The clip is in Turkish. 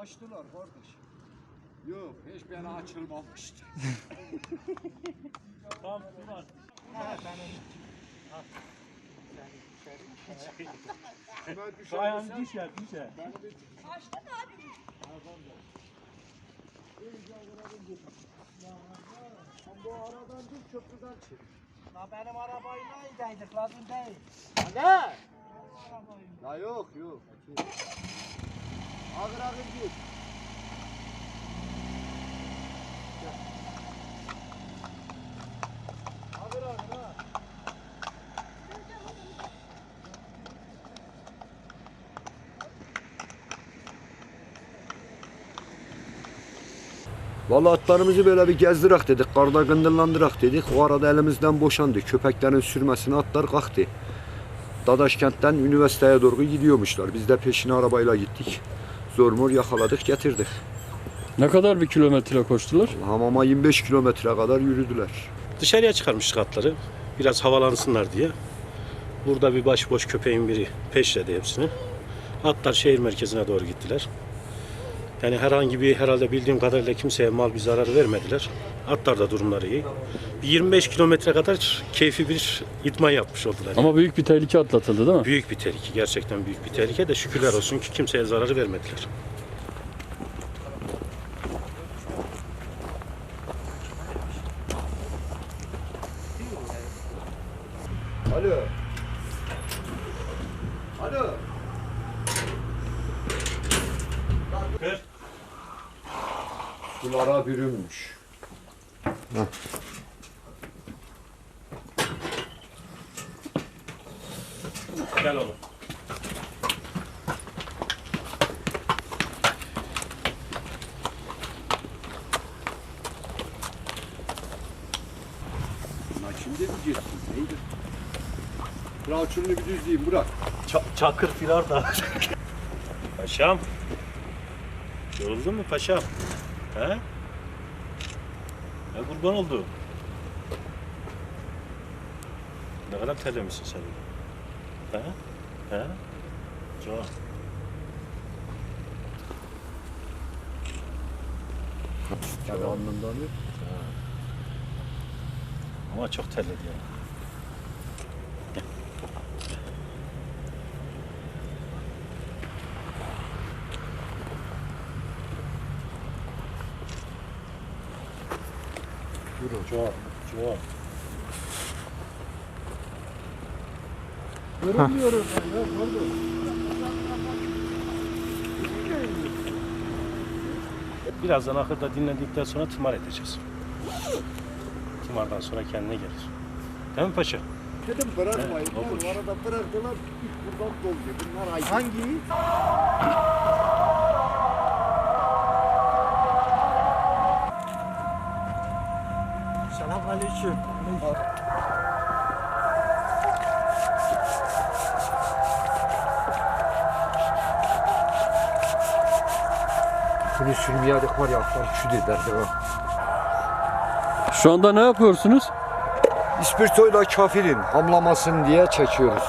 açtılar kardeş. Yok hiç beni açılmamıştı. Tamam su var. Kime Ayağını düşersen düşer düşer. beni bir Bu aradan dur köprüden çık. La benim arabayla gideydik lazım değil. Ne? Ya yok yok. Ağır ağır git. Ağır ağır ha. Vallahi atlarımızı böyle bir gezdirek dedik, karda gındırlandırak dedik. O arada elimizden boşandı. Köpeklerin sürmesine atlar kalktı. Dadaşkent'ten üniversiteye doğru gidiyormuşlar. Biz de peşine arabayla gittik. Zor mor yakaladık, getirdik. Ne kadar bir kilometre koştular? Hamama 25 kilometre kadar yürüdüler. Dışarıya çıkarmıştık atları. Biraz havalansınlar diye. Burada bir başboş köpeğin biri peşledi hepsini. Atlar şehir merkezine doğru gittiler. Yani herhangi bir herhalde bildiğim kadarıyla kimseye mal bir zarar vermediler. Atlar da durumları iyi. Bir 25 kilometre kadar keyfi bir idman yapmış oldular. Ama büyük bir tehlike atlatıldı değil mi? Büyük bir tehlike, gerçekten büyük bir tehlike de şükürler olsun ki kimseye zararı vermediler. Alo. Alo. Sulara bürünmüş. Gel oğlum. Bunlar şimdi girsin? Neydi? Bırak şunu bir düzleyeyim bırak. Ça- çakır filar da. paşam. Yoruldun mu paşam? He? Ya kurban oldu. Ne kadar terlemişsin sen. He? He? Çok. Tabii alnından yok. Ama çok terledi ya. Çok, çok. Görünmüyorum ben ya pardon. Birazdan ahırda dinlendikten sonra tımar edeceğiz. Tımardan sonra kendine gelir. Değil mi paşa? Dedim bırakmayın. Evet, olur. Bu arada bıraktılar. Buradan doldu. Bunlar ay. Hangi? Selamünaleyküm. Bunu sürmeyedik var ya atlar şu derdi ha. Şu anda ne yapıyorsunuz? İspirtoyla kafirin hamlamasın diye çekiyoruz.